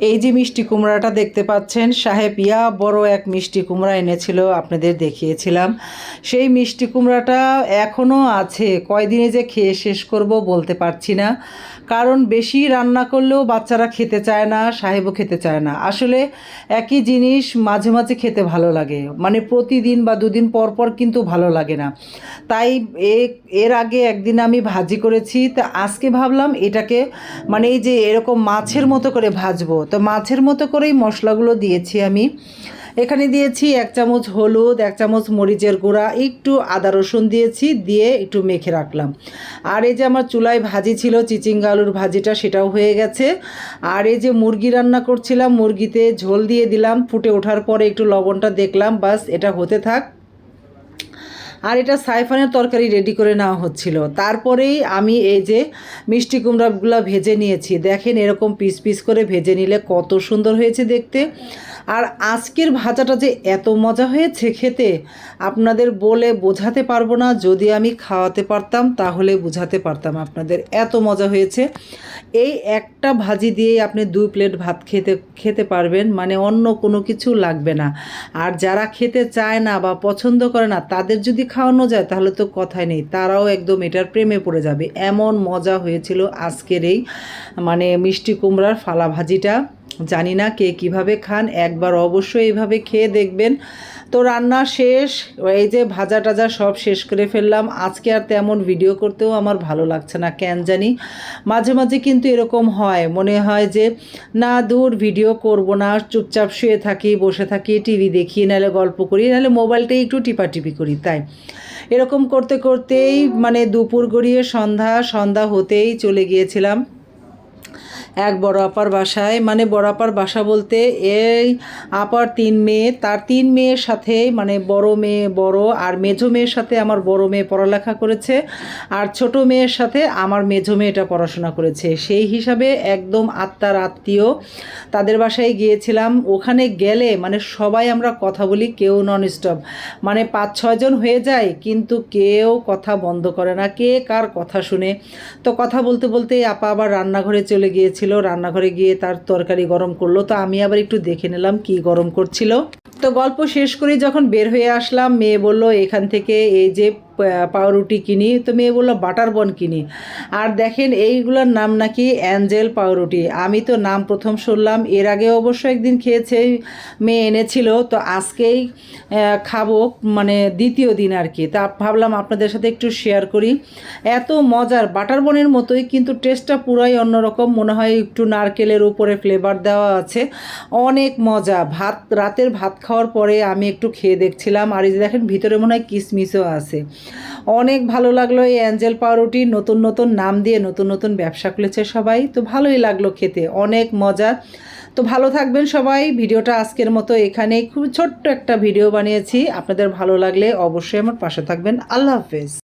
এই যে মিষ্টি কুমড়াটা দেখতে পাচ্ছেন, সাহেব, ইয়া বড় এক মিষ্টি কুমড়া এনেছিল, আপনাদের দেখিয়েছিলাম। সেই মিষ্টি কুমড়াটা এখনও আছে, কয়দিনে যে খেয়ে শেষ করব বলতে পারছি না। কারণ বেশি রান্না করলেও বাচ্চারা খেতে চায় না, সাহেবও খেতে চায় না। আসলে একই জিনিস মাঝে মাঝে খেতে ভালো লাগে। মানে প্রতিদিন বা দুদিন পর পর কিন্তু ভালো লাগে না। তাই এর আগে একদিন আমি ভাজি করেছি, তা আজকে ভাবলাম এটাকে মানে এই যে এরকম মাছের মতো করে ভাজবো তো মাছের মতো করেই মশলাগুলো দিয়েছি আমি। এখানে দিয়েছি এক চামচ হলুদ, এক চামচ মরিচের গুঁড়া, একটু আদা রসুন দিয়েছি, দিয়ে একটু মেখে রাখলাম। আর এই যে আমার চুলায় ভাজি ছিল, চিচিঙ্গা আলুর ভাজিটা, সেটাও হয়ে গেছে। আর এই যে মুরগি রান্না করছিলাম, মুরগিতে ঝোল দিয়ে দিলাম, ফুটে ওঠার পরে একটু লবণটা দেখলাম, বাস এটা হতে থাক। আর এটা সাইফানের তরকারি রেডি করে নেওয়া হচ্ছিল। তারপরেই আমি এই যে মিষ্টি কুমড়াগুলো ভেজে নিয়েছি, দেখেন এরকম পিস পিস করে ভেজে নিলে কত সুন্দর হয়েছে দেখতে। আর আজকের ভাজাটা যে এত মজা হয়েছে খেতে, আপনাদের বলে বোঝাতে পারব না। যদি আমি খাওয়াতে পারতাম, তাহলে বোঝাতে পারতাম আপনাদের এত মজা হয়েছে। এই একটা ভাজি দিয়েই আপনি দুই প্লেট ভাত খেতে খেতে পারবেন মানে অন্য কোনো কিছু লাগবে না। আর যারা খেতে চায় না বা পছন্দ করে না, তাদের যদি খাওয়ানো যায়, তাহলে তো কথাই নেই। তারাও একদম এটার প্রেমে পড়ে যাবে। এমন মজা হয়েছিল আজকের এই মানে মিষ্টি কুমড়ার ফালা ভাজিটা জানি না কে কীভাবে খান, একবার অবশ্যই এইভাবে খেয়ে দেখবেন। তো রান্না শেষ, এই যে ভাজা টাজা সব শেষ করে ফেললাম। আজকে আর তেমন ভিডিও করতেও আমার ভালো লাগছে না, কেন জানি? মাঝে মাঝে কিন্তু এরকম হয়, মনে হয় যে, না দূর ভিডিও করব না, চুপচাপ শুয়ে থাকি, বসে থাকি টিভি দেখি, নাহলে গল্প করি, নাহলে মোবাইলটাই একটু টিপাটিপি করি। তাই, এরকম করতে করতেই মানে দুপুর গড়িয়ে সন্ধ্যা সন্ধ্যা হতেই চলে গিয়েছিলাম। এক বড় আপার বাসায় মানে বড় আপার বাসা বলতে এই আপার তিন মেয়ে, তার তিন মেয়ের সাথে মানে বড় মেয়ে বড় আর মেজো মেয়ের সাথে আমার বড় মেয়ে পড়ালেখা করেছে আর ছোট মেয়ের সাথে আমার মেজো মেয়েটা পড়াশোনা করেছে। সেই হিসাবে একদম আত্মার আত্মীয়। তাদের বাসায় গিয়েছিলাম। ওখানে গেলে মানে সবাই আমরা কথা বলি, কেউ নন স্টপ মানে পাঁচ ছয়জন হয়ে যায়, কিন্তু কেউ কথা বন্ধ করে না, কে কার কথা শুনে। তো কথা বলতে বলতে আপা আবার রান্নাঘরে চলে গিয়েছিল, রান্নাঘরে গিয়ে তার তরকারি গরম করল। তো আমি আবার একটু দেখে নিলাম কি গরম করছিল। তো গল্প শেষ করে যখন বের হয়ে আসলাম, মেয়ে বলল, এখান থেকে এই যে পাউরুটি কিনি, তো মেয়ে বলল, বাটার বন কিনি। আর দেখেন, এইগুলোর নাম নাকি অ্যাঞ্জেল পাউরুটি। আমি তো নাম প্রথম শুনলাম, এর আগে অবশ্য একদিন খেয়েছে, মেয়ে এনেছিল, তো আজকেই খাব মানে দ্বিতীয় দিন আর কি। তা ভাবলাম আপনাদের সাথে একটু শেয়ার করি। এত মজার, বাটার বনের মতোই, কিন্তু টেস্টটা পুরাই অন্যরকম, মনে হয় একটু নারকেলের উপরে ফ্লেভার দেওয়া আছে। অনেক মজা, ভাত, রাতের ভাত খাওয়ার পরে আমি একটু খেয়ে দেখছিলাম, আর এই দেখেন, ভিতরে মনে হয় কিসমিসও আছে। অনেক ভালো লাগল এই অ্যাঞ্জেল পাউরুটি। নতুন নতুন নাম দিয়ে নতুন নতুন ব্যবসা খুলেছে সবাই। তো ভালোই লাগল খেতে, অনেক মজা। তো ভালো থাকবেন সবাই। ভিডিওটা আজকের মতো এখানেই। খুব ছোট্ট একটা ভিডিও বানিয়েছি। আপনাদের ভালো লাগলে অবশ্যই আমার পাশে থাকবেন। আল্লাহ হাফেজ।